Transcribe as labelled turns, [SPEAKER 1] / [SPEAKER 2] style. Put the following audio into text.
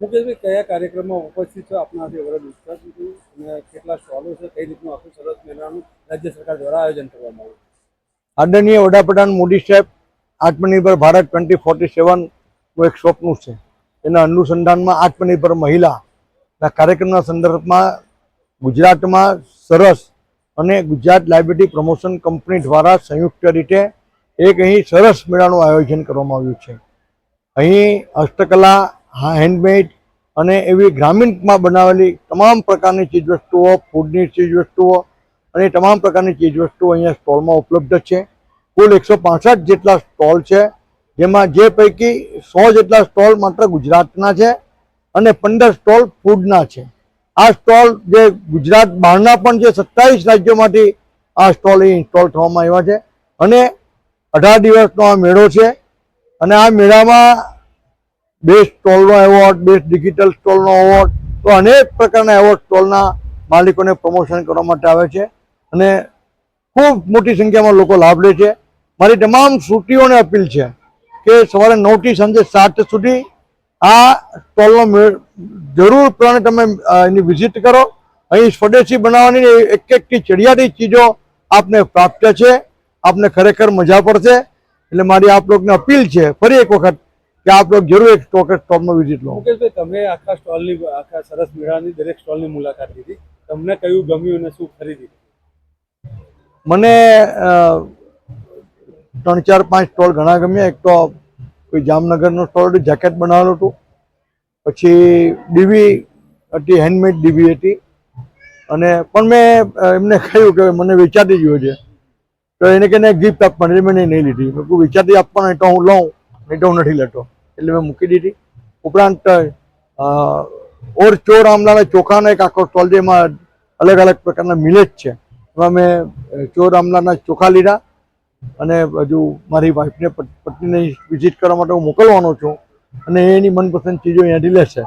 [SPEAKER 1] મુકેશભાઈ કયા કાર્યક્રમમાં ઉપસ્થિત છો? આપના આજે વરદ વિસ્તારથી અને કેટલા સ્ટોલો છે? કઈ રીતનું આખું સરસ મેળાનું રાજ્ય સરકાર દ્વારા આયોજન કરવામાં આવ્યું?
[SPEAKER 2] આદરણીય વડાપ્રધાન મોદી સાહેબ, આત્મનિર્ભર ભારત ટ્વેન્ટી ફોર્ટી સેવનનું એક સ્વપ્નું છે. એના અનુસંધાનમાં આત્મનિર્ભર મહિલાના કાર્યક્રમના સંદર્ભમાં ગુજરાતમાં સરસ અને ગુજરાત લાયબ્રેરી પ્રમોશન કંપની દ્વારા સંયુક્ત રીતે એક અહીં સરસ મેળાનું આયોજન કરવામાં આવ્યું છે. અહીં હસ્તકલા હેન્ડમેડ અને એવી ગ્રામીણમાં બનાવેલી તમામ પ્રકારની ચીજવસ્તુઓ ફૂડની ચીજવસ્તુઓ અને તમામ પ્રકારની ચીજવસ્તુઓ અહીંયા સ્ટોલમાં ઉપલબ્ધ છે. કુલ એકસો જેટલા સ્ટોલ છે, જેમાં જે પૈકી સો જેટલા સ્ટોલ માત્ર ગુજરાતના છે અને પંદર સ્ટોલ ફૂડના છે. આ સ્ટોલ જે ગુજરાત બહારના પણ છે સત્તાવીસ રાજ્યોમાંથી આ સ્ટોલ ઇન્સ્ટોલ થવામાં આવ્યા છે અને અઢાર દિવસનો આ મેળો છે અને આ મેળામાં બેસ્ટ સ્ટોલનો એવોર્ડ બેસ્ટ ડિજિટલ સ્ટોલનો એવોર્ડ તો અનેક પ્રકારના એવોર્ડ સ્ટોલના માલિકોને પ્રમોશન કરવા માટે આવે છે. અને ખૂબ મોટી સંખ્યામાં લોકો લાભ લે છે. મારી તમામ શ્રુતિઓને અપીલ છે કે સવારે નવથી સાંજે સાત સુધી આ સ્ટોલનો જરૂર પ્રમાણે તમે એની વિઝિટ કરો. અહીં સ્વદેશી બનાવવાની એક એકથી ચડિયાતી ચીજો આપને પ્રાપ્ત છે. આપને ખરેખર મજા પડશે. એટલે મારી આપ લોકોને અપીલ છે, ફરી એક વખત કે આપ લોકો જરૂર એક સ્ટોક સ્ટોપનો વિઝિટ લો.
[SPEAKER 1] મુકેશભાઈ તમે આખા સ્ટોલની આખા સરસ મેળાની દરેક સ્ટોલની મુલાકાત લીધી. તમને કયું ગમ્યું અને શું ખરીદી?
[SPEAKER 2] મને ત્રણ ચાર પાંચ સ્ટોલ ઘણા ગમ્યા. એક તો કોઈ જામનગરનો સ્ટોલ જેકેટ બનાવેલું હતું. પછી ડીવી હતી હેન્ડમેડ ડીવી હતી. અને પણ મેં એમને કહ્યું કે મને વેચાતી ગયો છે. તો એને કે ગિફ્ટ આપવાની મેં નહીં નહીં લીધી. મેં વેચાતી આપવાની તો હું લઉં. નહીં નથી લેતો. એટલે મેં મૂકી દીધી. ઉપરાંત ઓર ચોર આમલાના ચોખાનો એક આખો સ્ટોલ જેમાં અલગ અલગ પ્રકારના મિલેજ છે. એમાં મેં ચોર આમલાના ચોખા લીધા અને હજુ મારી વાઈફને પત્નીને વિઝિટ કરવા માટે હું મોકલવાનો છું અને એની મનપસંદ ચીજો અહીંયાથી લેશે.